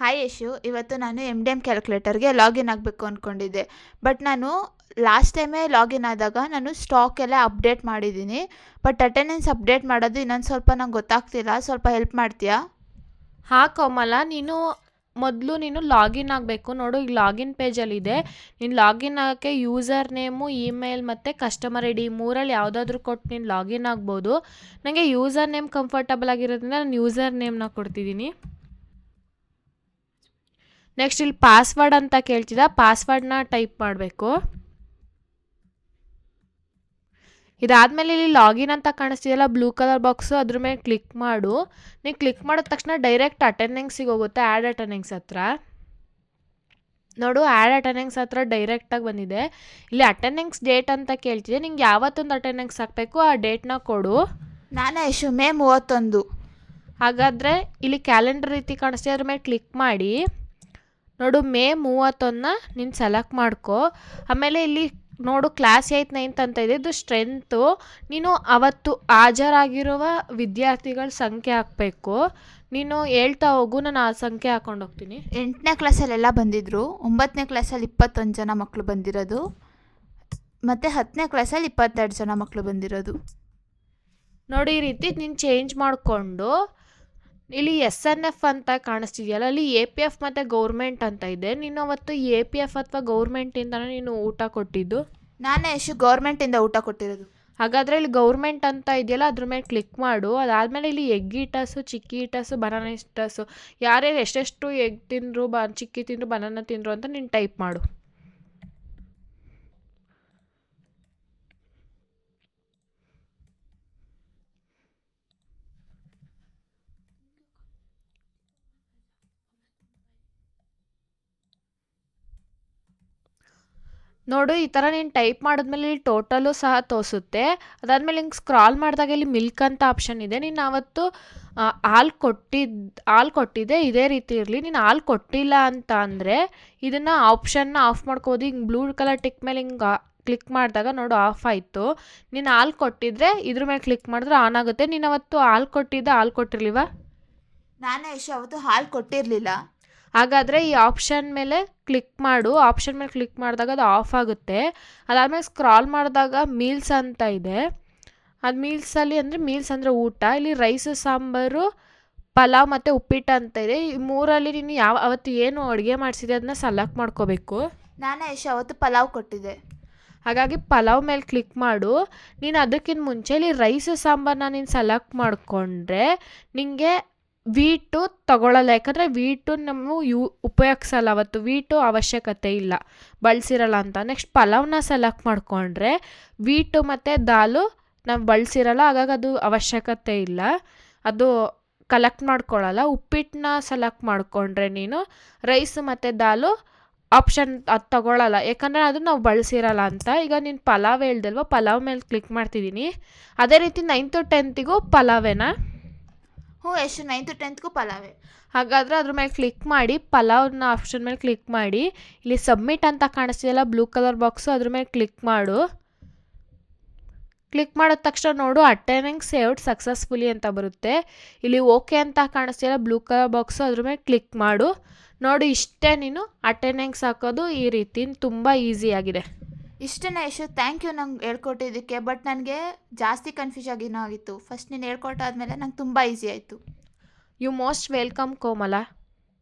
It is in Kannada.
ಹಾಯ್ ಯಶು ಇವತ್ತು ನಾನು ಎಂ ಡಿ ಎಂ ಕ್ಯಾಲ್ಕುಲೇಟರ್ಗೆ ಲಾಗಿನ್ ಆಗಬೇಕು ಅಂದ್ಕೊಂಡಿದ್ದೆ ಬಟ್ ನಾನು ಲಾಸ್ಟ್ ಟೈಮೇ ಲಾಗಿನ್ ಆದಾಗ ನಾನು ಸ್ಟಾಕ್ ಎಲ್ಲ ಅಪ್ಡೇಟ್ ಮಾಡಿದ್ದೀನಿ. ಬಟ್ ಅಟೆಂಡೆನ್ಸ್ ಅಪ್ಡೇಟ್ ಮಾಡೋದು ಇನ್ನೊಂದು ಸ್ವಲ್ಪ ನಂಗೆ ಗೊತ್ತಾಗ್ತಿಲ್ಲ. ಸ್ವಲ್ಪ ಹೆಲ್ಪ್ ಮಾಡ್ತೀಯಾ? ಹಾ ಕೋಮಲ, ನೀನು ಮೊದಲು ನೀನು ಲಾಗಿನ್ ಆಗಬೇಕು. ನೋಡು ಈಗ ಲಾಗಿನ್ ಪೇಜಲ್ಲಿದೆ ನೀನು ಲಾಗಿನ್ ಆಗೋಕ್ಕೆ ಯೂಸರ್ ನೇಮು ಇಮೇಲ್ ಮತ್ತು ಕಸ್ಟಮರ್ ಐ ಡಿ ಮೂರಲ್ಲಿ ಯಾವುದಾದ್ರೂ ಕೊಟ್ಟು ನೀನು ಲಾಗಿನ್ ಆಗ್ಬೋದು. ನನಗೆ ಯೂಸರ್ ನೇಮ್ ಕಂಫರ್ಟಬಲ್ ಆಗಿರೋದ್ರಿಂದ ನಾನು ಯೂಸರ್ ನೇಮ್ನ ಕೊಡ್ತಿದ್ದೀನಿ. ನೆಕ್ಸ್ಟ್ ಇಲ್ಲಿ ಪಾಸ್ವರ್ಡ್ ಅಂತ ಕೇಳ್ತಿದ್ದ ಪಾಸ್ವರ್ಡ್ನ ಟೈಪ್ ಮಾಡಬೇಕು. ಇದಾದಮೇಲೆ ಇಲ್ಲಿ ಲಾಗಿನ್ ಅಂತ ಕಾಣಿಸ್ತಿದೆಯಲ್ಲ ಬ್ಲೂ ಕಲರ್ ಬಾಕ್ಸು ಅದ್ರ ಮೇಲೆ ಕ್ಲಿಕ್ ಮಾಡು. ನೀವು ಕ್ಲಿಕ್ ಮಾಡಿದ ತಕ್ಷಣ ಡೈರೆಕ್ಟ್ ಅಟೆಂಡೆನ್ಸಿಗೆ ಹೋಗುತ್ತೆ ಆ್ಯಡ್ ಅಟೆಂಡೆನ್ಸ್ ಹತ್ರ. ನೋಡು ಆ್ಯಡ್ ಅಟೆಂಡೆನ್ಸ್ ಹತ್ರ ಡೈರೆಕ್ಟಾಗಿ ಬಂದಿದೆ. ಇಲ್ಲಿ ಅಟೆಂಡೆನ್ಸ್ ಡೇಟ್ ಅಂತ ಕೇಳ್ತಿದೆ. ನಿಂಗೆ ಯಾವತ್ತೊಂದು ಅಟೆಂಡೆನ್ಸ್ ಹಾಕಬೇಕು ಆ ಡೇಟ್ನ ಕೊಡು. ನಾನು ಯಶು ಮೇ ಮೂವತ್ತೊಂದು. ಹಾಗಾದರೆ ಇಲ್ಲಿ ಕ್ಯಾಲೆಂಡರ್ ರೀತಿ ಕಾಣಿಸ್ತಿದೆ ಅದ್ರ ಮೇಲೆ ಕ್ಲಿಕ್ ಮಾಡಿ. ನೋಡು ಮೇ ಮೂವತ್ತೊಂದನ್ನ ನೀನು ಸೆಲೆಕ್ಟ್ ಮಾಡ್ಕೊ. ಆಮೇಲೆ ಇಲ್ಲಿ ನೋಡು ಕ್ಲಾಸ್ ಏಯ್ತ್ ನೈನ್ತ್ ಅಂತ ಇದೆ. ಇದು ಸ್ಟ್ರೆಂತು ನೀನು ಅವತ್ತು ಹಾಜರಾಗಿರುವ ವಿದ್ಯಾರ್ಥಿಗಳ ಸಂಖ್ಯೆ ಹಾಕಬೇಕು. ನೀನು ಹೇಳ್ತಾ ಹೋಗು ನಾನು ಆ ಸಂಖ್ಯೆ ಹಾಕೊಂಡು ಹೋಗ್ತೀನಿ. ಎಂಟನೇ ಕ್ಲಾಸಲ್ಲೆಲ್ಲ ಬಂದಿದ್ದರು ಒಂಬತ್ತನೇ ಕ್ಲಾಸಲ್ಲಿ ಇಪ್ಪತ್ತೊಂದು ಜನ ಮಕ್ಕಳು ಬಂದಿರೋದು. ಮತ್ತು ಹತ್ತನೇ ಕ್ಲಾಸಲ್ಲಿ ಇಪ್ಪತ್ತೆರಡು ಜನ ಮಕ್ಕಳು ಬಂದಿರೋದು. ನೋಡಿ ಈ ರೀತಿ ನೀನು ಚೇಂಜ್ ಮಾಡಿಕೊಂಡು ಇಲ್ಲಿ ಎಸ್ ಎನ್ ಎಫ್ ಅಂತ ಕಾಣಿಸ್ತಿದೆಯಲ್ಲ ಅಲ್ಲಿ ಎ ಪಿ ಎಫ್ ಮತ್ತು ಗೌರ್ಮೆಂಟ್ ಅಂತ ಇದೆ. ನೀನು ಅವತ್ತು ಎ ಪಿ ಎಫ್ ಅಥವಾ ಗೌರ್ಮೆಂಟಿಂದನೇ ನೀನು ಊಟ ಕೊಟ್ಟಿದ್ದು? ನಾನೇ ಯಶು ಗೌರ್ಮೆಂಟಿಂದ ಊಟ ಕೊಟ್ಟಿರೋದು. ಹಾಗಾದರೆ ಇಲ್ಲಿ ಗೌರ್ಮೆಂಟ್ ಅಂತ ಇದೆಯಲ್ಲ ಅದ್ರ ಮೇಲೆ ಕ್ಲಿಕ್ ಮಾಡು. ಅದಾದಮೇಲೆ ಇಲ್ಲಿ ಎಗ್ ಈಟಸು ಚಿಕ್ಕಿ ಈಟಸು ಬನಾನ ಇಟಸು ಯಾರ್ಯಾರು ಎಷ್ಟೆಷ್ಟು ಎಗ್ ತಿಂದರು ಬ ಚಿಕ್ಕಿ ತಿಂದರು ಬನಾನ ತಿಂದರು ಅಂತ ನೀನು ಟೈಪ್ ಮಾಡು. ನೋಡು, ಈ ಥರ ನೀನು ಟೈಪ್ ಮಾಡಿದ್ಮೇಲೆ ಇಲ್ಲಿ ಟೋಟಲು ಸಹ ತೋರಿಸುತ್ತೆ. ಅದಾದಮೇಲೆ ಹಿಂಗೆ ಸ್ಕ್ರಾಲ್ ಮಾಡಿದಾಗ ಇಲ್ಲಿ ಮಿಲ್ಕ್ ಅಂತ ಆಪ್ಷನ್ ಇದೆ. ನೀನು ಆವತ್ತು ಹಾಲು ಕೊಟ್ಟಿದ್ದು ಹಾಲು ಕೊಟ್ಟಿದ್ದೆ, ಇದೇ ರೀತಿ ಇರಲಿ. ನೀನು ಹಾಲು ಕೊಟ್ಟಿಲ್ಲ ಅಂತ ಅಂದರೆ ಇದನ್ನು ಆಪ್ಷನ್ನ ಆಫ್ ಮಾಡ್ಕೋದು ಹಿಂಗೆ ಬ್ಲೂ ಕಲರ್ ಟಿಕ್ ಮೇಲೆ ಹಿಂಗೆ ಕ್ಲಿಕ್ ಮಾಡಿದಾಗ ನೋಡು ಆಫ್ ಆಯಿತು. ನೀನು ಹಾಲು ಕೊಟ್ಟಿದ್ರೆ ಇದ್ರ ಮೇಲೆ ಕ್ಲಿಕ್ ಮಾಡಿದ್ರೆ ಆನ್ ಆಗುತ್ತೆ. ನೀನು ಅವತ್ತು ಹಾಲು ಕೊಟ್ಟಿದ್ದೆ ಹಾಲು ಕೊಟ್ಟಿರ್ಲಿವಾ? ನಾನು ಯಶು, ಅವತ್ತು ಹಾಲು ಕೊಟ್ಟಿರಲಿಲ್ಲ. ಹಾಗಾದರೆ ಈ ಆಪ್ಷನ್ ಮೇಲೆ ಕ್ಲಿಕ್ ಮಾಡು. ಆಪ್ಷನ್ ಮೇಲೆ ಕ್ಲಿಕ್ ಮಾಡಿದಾಗ ಅದು ಆಫ್ ಆಗುತ್ತೆ. ಅದಾದಮೇಲೆ ಸ್ಕ್ರಾಲ್ ಮಾಡಿದಾಗ ಮೀಲ್ಸ್ ಅಂತ ಇದೆ. ಅದು ಮೀಲ್ಸಲ್ಲಿ ಅಂದರೆ ಮೀಲ್ಸ್ ಅಂದರೆ ಊಟ. ಇಲ್ಲಿ ರೈಸು ಸಾಂಬಾರು ಪಲಾವ್ ಮತ್ತು ಉಪ್ಪಿಟ್ಟು ಅಂತ ಇದೆ. ಈ ಮೂರಲ್ಲಿ ನೀನು ಯಾವ ಅವತ್ತು ಏನು ಅಡುಗೆ ಮಾಡಿಸಿದೆ ಅದನ್ನ ಸೆಲೆಕ್ಟ್ ಮಾಡ್ಕೋಬೇಕು. ನಾನೇ ಯಶ್ ಅವತ್ತು ಪಲಾವ್ ಕೊಟ್ಟಿದ್ದೆ. ಹಾಗಾಗಿ ಪಲಾವ್ ಮೇಲೆ ಕ್ಲಿಕ್ ಮಾಡು. ನೀನು ಅದಕ್ಕಿಂತ ಮುಂಚೆ ಇಲ್ಲಿ ರೈಸ್ ಸಾಂಬಾರನ್ನ ನೀನು ಸೆಲೆಕ್ಟ್ ಮಾಡಿಕೊಂಡ್ರೆ ನಿನಗೆ ವೀಟು ತಗೊಳ್ಳಲ್ಲ. ಯಾಕಂದರೆ ವೀಟು ನಮ್ಮ ಯೂ, ಉಪಯೋಗಿಸಲ್ಲ ಅವತ್ತು. ವೀಟು ಅವಶ್ಯಕತೆ ಇಲ್ಲ. ಬಳಸಿರಲ್ಲ ಅಂತ. ನೆಕ್ಸ್ಟ್ ಪಲಾವ್ನ ಸೆಲೆಕ್ಟ್ ಮಾಡಿಕೊಂಡ್ರೆ ವೀಟು ಮತ್ತು ದಾಲು ನಾವು ಬಳಸಿರಲ್ಲ. ಹಾಗಾಗಿ ಅದು ಅವಶ್ಯಕತೆ ಇಲ್ಲ. ಅದು ಕಲೆಕ್ಟ್ ಮಾಡ್ಕೊಳ್ಳಲ್ಲ ಉಪ್ಪಿಟ್ಟನ್ನ ಸೆಲೆಕ್ಟ್ ಮಾಡಿಕೊಂಡ್ರೆ ನೀನು ರೈಸ್ ಮತ್ತು ದಾಲು ಆಪ್ಷನ್ ಅದು ತಗೊಳ್ಳಲ್ಲ ಯಾಕಂದರೆ ಅದು ನಾವು ಬಳಸಿರಲ್ಲ ಅಂತ. ಈಗ ನೀನು ಪಲಾವ್ ಹೇಳ್ದಲ್ವ? ಪಲಾವ್ ಮೇಲೆ ಕ್ಲಿಕ್ ಮಾಡ್ತಿದ್ದೀನಿ ಅದೇ ರೀತಿ ನೈನ್ತು ಟೆಂತಿಗೂ ಪಲಾವೇನಾ? ಹ್ಞೂ ಎಷ್ಟು ನೈನ್ತ್ ಟೆಂತ್ಗೂ ಪಲಾವೇ ಹಾಗಾದರೆ ಅದ್ರ ಮೇಲೆ ಕ್ಲಿಕ್ ಮಾಡಿ, ಪಲಾವ್ನ ಆಪ್ಷನ್ ಮೇಲೆ ಕ್ಲಿಕ್ ಮಾಡಿ, ಇಲ್ಲಿ ಸಬ್ಮಿಟ್ ಅಂತ ಕಾಣಿಸ್ತಿದೆಯಲ್ಲ ಬ್ಲೂ ಕಲರ್ ಬಾಕ್ಸು ಅದ್ರ ಮೇಲೆ ಕ್ಲಿಕ್ ಮಾಡು. ಕ್ಲಿಕ್ ಮಾಡಿದ ತಕ್ಷಣ ನೋಡು ಅಟೆಂಡಿಂಗ್ ಸೇವ್ಡ್ ಸಕ್ಸಸ್ಫುಲಿ ಅಂತ ಬರುತ್ತೆ. ಇಲ್ಲಿ ಓಕೆ ಅಂತ ಕಾಣಿಸ್ತಿಲ್ಲ ಬ್ಲೂ ಕಲರ್ ಬಾಕ್ಸು ಅದ್ರ ಮೇಲೆ ಕ್ಲಿಕ್ ಮಾಡು. ನೋಡು, ಇಷ್ಟೇ ನೀನು ಅಟೆಂಡೆನ್ಸ್ ಹಾಕೋದು ಈ ರೀತಿ, ತುಂಬ ಈಸಿಯಾಗಿದೆ ಇಷ್ಟೇ ಯಶು ಥ್ಯಾಂಕ್ ಯು ನಂಗೆ ಹೇಳ್ಕೊಟ್ಟಿದ್ದಕ್ಕೆ ಬಟ್ ನನಗೆ ಜಾಸ್ತಿ ಕನ್ಫ್ಯೂಸ್ ಆಗಿನೋ ಆಗಿತ್ತು. ಫಸ್ಟ್ ನೀನು ಹೇಳ್ಕೊಟ್ಟಾದ್ಮೇಲೆ ನಂಗೆ ತುಂಬ ಈಸಿ ಆಯಿತು. You most welcome Komala